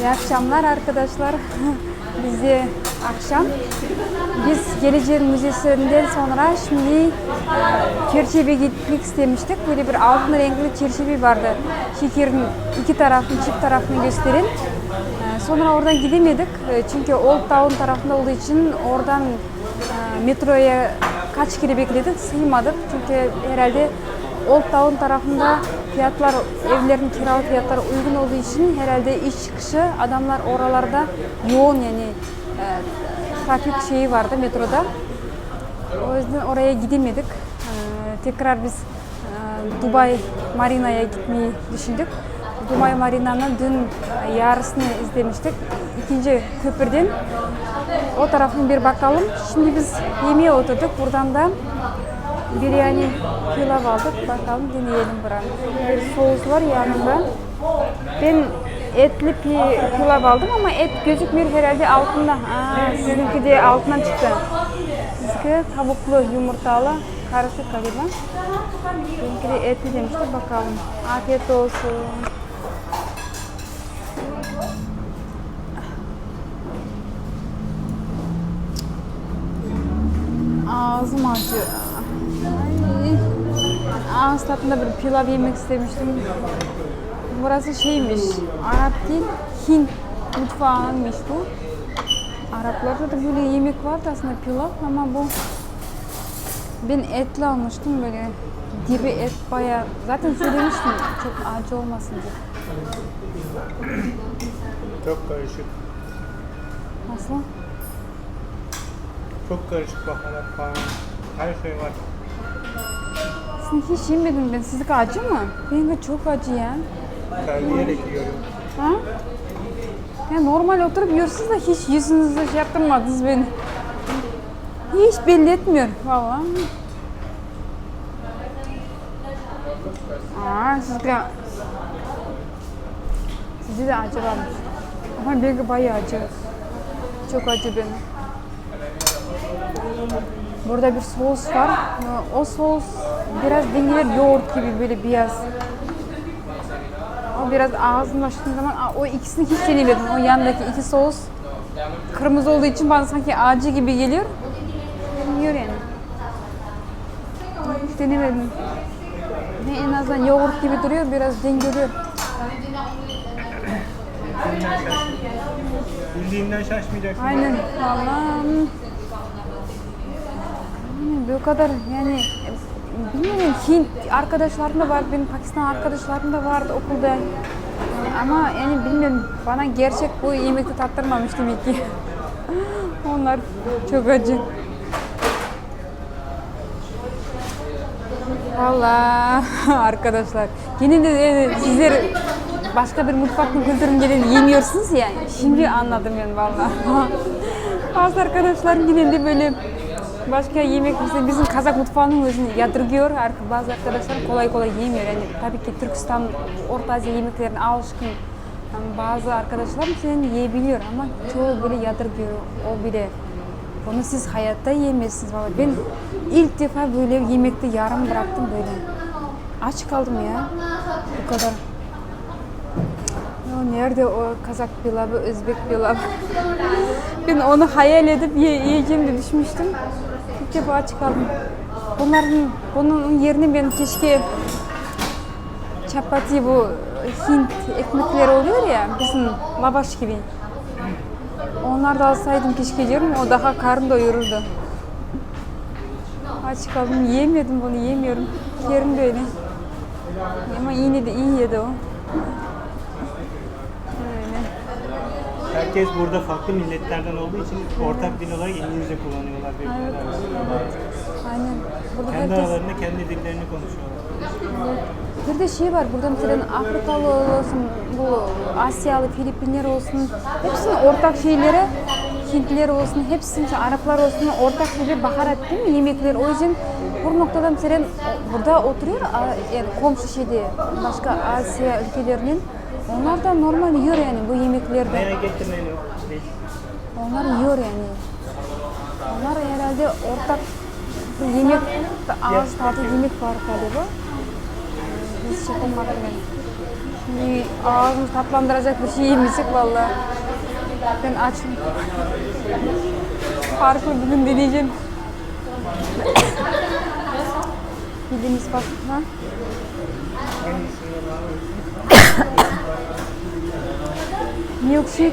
İyi akşamlar arkadaşlar. Bizi akşam. Biz Geleceğin Müzesi'nden sonra şimdi e, çerçeve gitmek istemiştik. Böyle bir altın renkli çerçeve vardı. Şekerin iki tarafını, çift tarafını gösterin. E, Sonra oradan gidemedik. E, Çünkü Old Town tarafında olduğu için oradan metroya kaç kere bekledik, sığmadık. Çünkü herhalde Old Town tarafında fiyatlar, evlerin kiralık fiyatları uygun olduğu için herhalde iş çıkışı adamlar oralarda yoğun yani e, trafik şeyi vardı metroda. O yüzden oraya gidemedik. E, tekrar biz e, Dubai Marina'ya gitmeyi düşündük. Dubai Marina'nın dün yarısını izlemiştik. İkinci köprüden o tarafını bir bakalım. Şimdi biz yemeğe oturduk. Buradan da biryani pilav aldık. Bakalım deneyelim buranın. Bir sos var yanında. Ben etli pi- pilav aldım ama et gözükmüyor herhalde altında. Aa, sizinki de altından çıktı. Sizinki tavuklu yumurtalı karışık galiba. Benimki de etli demişti. Bakalım. Afiyet olsun. Ağzım acıyor. Ay. Ağız tadında bir pilav yemek istemiştim. Burası şeymiş, Arap değil, Hint mutfağıymış bu. Araplarda da böyle yemek vardı aslında pilav ama bu ben etli almıştım böyle dibi et bayağı zaten söylemiştim çok acı olmasın diye. Çok karışık. Nasıl? Çok karışık baharat falan. Her şey var. Sen hiç yemedim ben. Sizlik acı mı? Benim çok acı ya. Terleyerek yiyorum. Ha? Ya normal oturup yiyorsunuz da hiç yüzünüzde şey yaptırmadınız beni. Hiç belli etmiyor valla. Aa, sizde... Sizde de acı varmış. Ama benimki bayağı acı. Çok acı benim. Burada bir sos var. O sos biraz denilir yoğurt gibi böyle beyaz. O biraz ağzını açtığın zaman o ikisini hiç denemedim. O yandaki iki sos kırmızı olduğu için bana sanki acı gibi geliyor. Yiyor yani. Hiç denemedim. Ne en azından yoğurt gibi duruyor, biraz dengeliyor. Bildiğinden şaşmayacaksın. Aynen. Vallahi. Yani bu kadar yani bilmiyorum Hint arkadaşlarım da var, benim Pakistan arkadaşlarım da vardı okulda. Ama yani bilmiyorum bana gerçek bu yemekte tattırmamış demek ki. Onlar çok acı. Valla arkadaşlar yine de yani sizler başka bir mutfakın kültürünü gelin yemiyorsunuz ya şimdi anladım yani valla. Bazı arkadaşlarım genelde böyle başka yemek mesela bizim Kazak mutfağının özünü yadırgıyor. Ar- Bazı arkadaşlar kolay kolay yemiyor. Yani tabii ki Türkistan, Orta Asya yemeklerine alışkın. Yani bazı arkadaşlar senin yiyebiliyor ama çoğu böyle yadırgıyor. O bile onu siz hayatta yiyemezsiniz valla. Ben ilk defa böyle yemekte yarım bıraktım böyle. Aç kaldım ya. Bu kadar. Ya nerede o Kazak pilavı, Özbek pilavı? ben onu hayal edip ye yiyeceğim de düşmüştüm. Aç kaldım. Bunların, bunun yerine ben keşke çapati bu Hint ekmekleri oluyor ya bizim lavaş gibi. Onlar da alsaydım keşke diyorum o daha karın doyururdu. Aç kaldım yiyemedim bunu yiyemiyorum. Yerim böyle. Ama yine de iyi yedi o. Herkes burada farklı milletlerden olduğu için ortak dil olarak İngilizce kullanıyorlar birbirleri arasında. Aynen. Burada Kendi herkes... aralarında kendi dillerini konuşuyorlar. Bir de şey var burada mesela Afrikalı olsun, bu Asyalı, Filipinler olsun hepsinin ortak şeyleri Hintliler olsun, hepsinin Araplar olsun ortak şeyleri baharat değil mi yemekler. O yüzden bu noktada mesela burada oturuyor yani komşu şeyde başka Asya ülkelerinin onlar da normal yiyor yani bu yemeklerde. Onlar yiyor yani. Onlar herhalde ortak yemek, ağız tadı yemek var galiba. Biz şey yani. Şimdi ağzımızı tatlandıracak bir şey yemiştik valla. Ben açım. Parkur bugün deneyeceğim. Bildiğiniz bak. Ha? Milkshake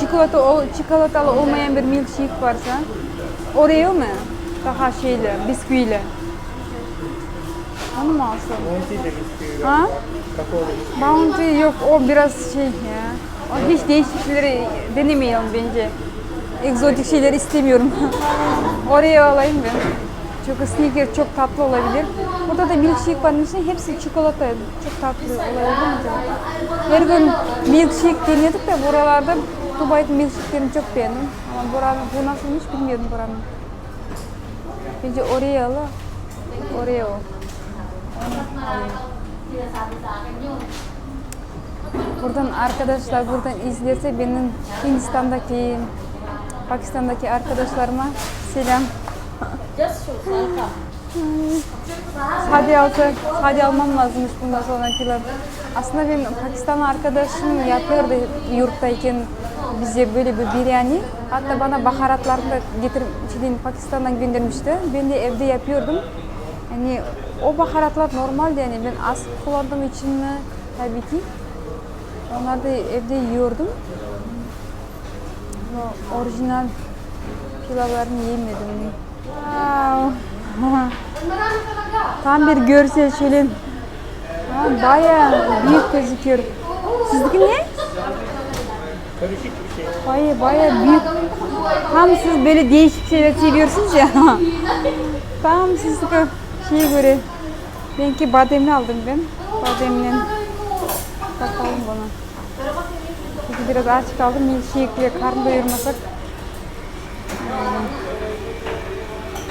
çikolata ol, çikolatalı olmayan bir milkshake varsa Oreo mu? Daha şeyli, bisküviyle. Onu mu alsam? Bounty de bisküvi. Ha? Bounty yok, o biraz şey ya. O hiç değişik şeyleri denemeyelim bence. Egzotik şeyler istemiyorum. Oreo alayım ben. Çok sneaker çok tatlı olabilir. Burada da milkshake var. Milkshake hepsi çikolata. Çok tatlı olabilir? Her gün milkshake deniyorduk da buralarda Dubai'de milkshake'lerini çok beğendim. Ama buranın, bu nasılmış bilmiyordum buranın. Bence Oreo ala. Oreo. Buradan arkadaşlar buradan izlerse benim Hindistan'daki, Pakistan'daki arkadaşlarıma selam. Sade alsa, sade almam lazımmış bundan sonrakiler. Aslında benim Pakistanlı arkadaşım yapıyordu yurttayken bize böyle bir biryani. Hatta bana baharatlarını da getirip Pakistan'dan göndermişti. Ben de evde yapıyordum. Yani o baharatlar normaldi yani ben az kullandığım için mi tabii ki. Onları da evde yiyordum. Ama orijinal pilavlarını yemedim. Wow. Tam bir görsel şöyle. Ha, bayağı büyük gözüküyor. Sizdeki ne? Karışık bir şey. Bayağı bayağı büyük. Tam siz böyle değişik şeyler seviyorsunuz ya. Tam sizdeki şeye göre. Benimki bademli aldım ben. Bademli. Bakalım bana. Çünkü biraz aç kaldım. Milkshake'le karnı doyurmasak. Hmm.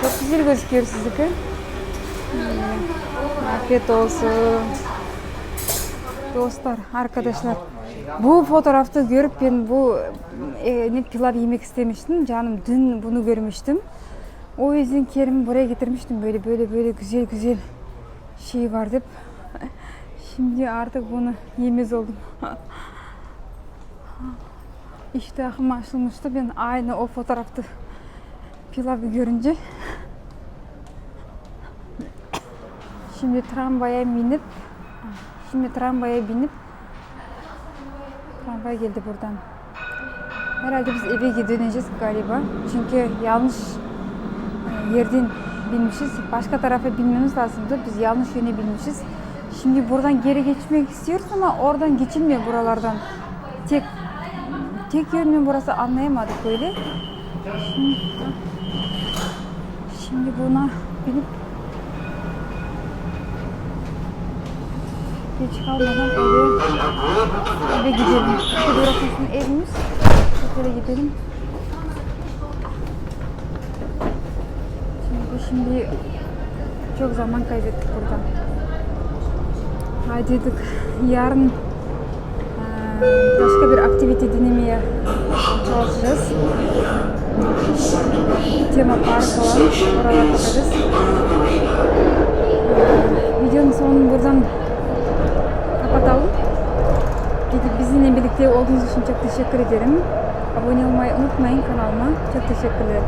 Çok güzel gözüküyor sizdeki. Hmm. Afiyet olsun. Dostlar, arkadaşlar. Bu fotoğrafta görüp ben bu e, ne pilav yemek istemiştim. Canım dün bunu görmüştüm. O yüzden Kerim'i buraya getirmiştim. Böyle böyle böyle güzel güzel şey var deyip. Şimdi artık bunu yemez oldum. İştahım açılmıştı. Ben aynı o fotoğrafta pilavı görünce. Şimdi tramvaya binip Şimdi tramvaya binip tramvay geldi buradan. Herhalde biz eve döneceğiz galiba. Çünkü yanlış e, yerden binmişiz. Başka tarafa binmemiz lazımdı. Biz yanlış yöne binmişiz. Şimdi buradan geri geçmek istiyoruz ama oradan geçilmiyor buralardan. Tek tek yön mü burası anlayamadık böyle. Şimdi, şimdi buna binip geç kalmadan eve, eve gidelim. Bizim evimiz. Eve gidelim. Çünkü şimdi çok zaman kaybettik burada. Hadi dedik yarın başka bir aktivite denemeye çalışacağız. Tema park falan oralara bakarız. Videonun sonunu buradan kapatalım. Peki bizimle birlikte olduğunuz için çok teşekkür ederim. Abone olmayı unutmayın kanalıma. Çok teşekkürler.